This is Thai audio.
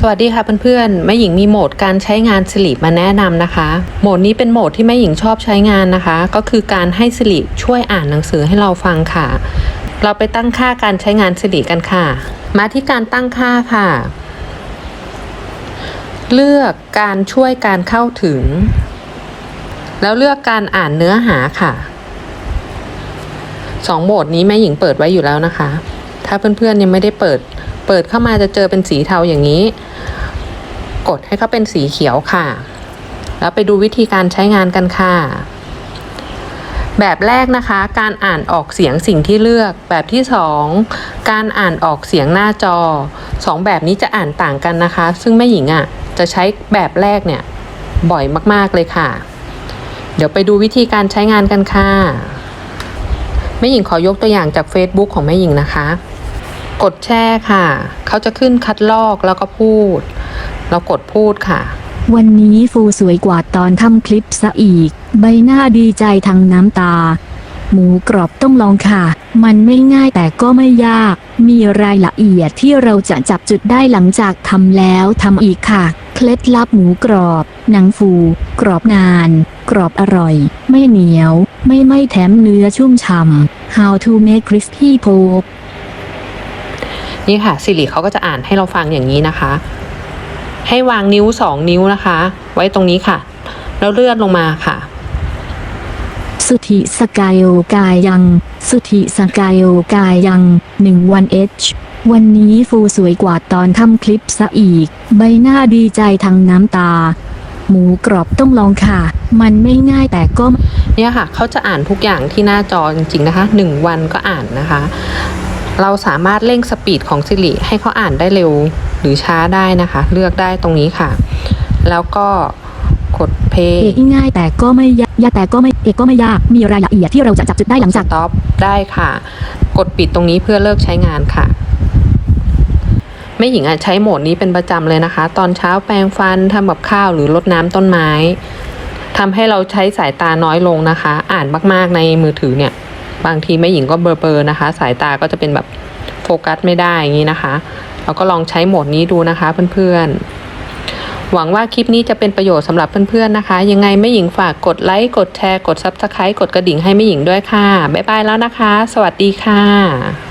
สวัสดีค่ะเพื่อนๆแม่หญิงมีโหมดการใช้งานสิริมาแนะนำนะคะ โหมดนี้เป็นโหมดที่แม่หญิงชอบใช้งานนะคะ ก็คือการให้สิริช่วยอ่านหนังสือให้เราฟังค่ะ เราไปตั้งค่าการใช้งานสิริกันค่ะ มาที่การตั้งค่าค่ะ เลือกการช่วยการเข้าถึง แล้วเลือกการอ่านเนื้อหาค่ะสองโหมดนี้แม่หญิงเปิดไว้อยู่แล้วนะคะ ถ้าเพื่อนๆยังไม่ได้เปิด เปิดเข้ามาจะเจอเป็นสีเทาอย่างนี้ กดให้เขาเป็นสีเขียวค่ะ แล้วไปดูวิธีการใช้งานกันค่ะ แบบแรกนะคะ การอ่านออกเสียงสิ่งที่เลือก แบบที่สองการอ่านออกเสียงหน้าจอสองแบบนี้จะอ่านต่างกันนะคะ ซึ่งแม่หญิงอะจะใช้แบบแรกเนี่ยบ่อยมากๆเลยค่ะ เดี๋ยวไปดูวิธีการใช้งานกันค่ะแม่หญิงขอยกตัวอย่างจาก Facebook ของแม่หญิงนะคะ กดแช่ค่ะ เขาจะขึ้นคัดลอกแล้วก็พูด เรากดพูดค่ะ วันนี้ฟูสวยกว่าตอนทำคลิปซะอีก ใบหน้าดีใจทั้งน้ำตา หมูกรอบต้องลองค่ะ มันไม่ง่ายแต่ก็ไม่ยาก มีรายละเอียดที่เราจะจับจุดได้หลังจากทำแล้วทำอีกค่ะ เคล็ดลับหมูกรอบ หนังฟู กรอบนาน กรอบอร่อย ไม่เหนียว ไม่ไม่แถมเนื้อชุ่มฉ่ำ How to make crispy pork นี่ค่ะสิริเขาก็จะอ่านให้เราฟังอย่างนี้นะคะ ให้วางนิ้วสองนิ้วนะคะ ไว้ตรงนี้ค่ะ แล้วเลื่อนลงมาค่ะ สุธิสกายโอกายยัง สุธิสกายโอกายยังหนึ่งวันเอชวันนี้ฟูสวยกว่าตอนทำคลิปซะอีก ใบหน้าดีใจทั้งน้ำตา หมูกรอบต้องลองค่ะ มันไม่ง่ายแต่ก็เนี่ยค่ะ เขาจะอ่านทุกอย่างที่หน้าจอจริงๆนะคะหนึ่งวันก็อ่านนะคะ เราสามารถเร่งสปีดของสิริให้เขาอ่านได้เร็วหรือช้าได้นะคะ เลือกได้ตรงนี้ค่ะ แล้วก็กดเพย์เอกง่ายแต่ก็ไม่ยากยากแต่ก็ไม่เอกก็ไม่ยากมีรายละเอียดที่เราจะจับจุดได้หลังจากต็อปได้ค่ะ กดปิดตรงนี้เพื่อเลิกใช้งานค่ะแม่หญิงอะใช้โหมดนี้เป็นประจำเลยนะคะ ตอนเช้าแปรงฟันทำกับข้าวหรือรดน้ำต้นไม้ทำให้เราใช้สายตาน้อยลงนะคะ อ่านมากๆในมือถือเนี่ย บางทีแม่หญิงก็เบลอๆนะคะ สายตาก็จะเป็นแบบโฟกัสไม่ได้อย่างนี้นะคะเราก็ลองใช้โหมดนี้ดูนะคะเพื่อนๆ หวังว่าคลิปนี้จะเป็นประโยชน์สำหรับเพื่อนๆนะคะ ยังไงแม่หญิงฝากกดไลค์กดแชร์กดซับสไครต์กดกระดิ่งให้แม่หญิงด้วยค่ะ บ๊ายบายแล้วนะคะ สวัสดีค่ะ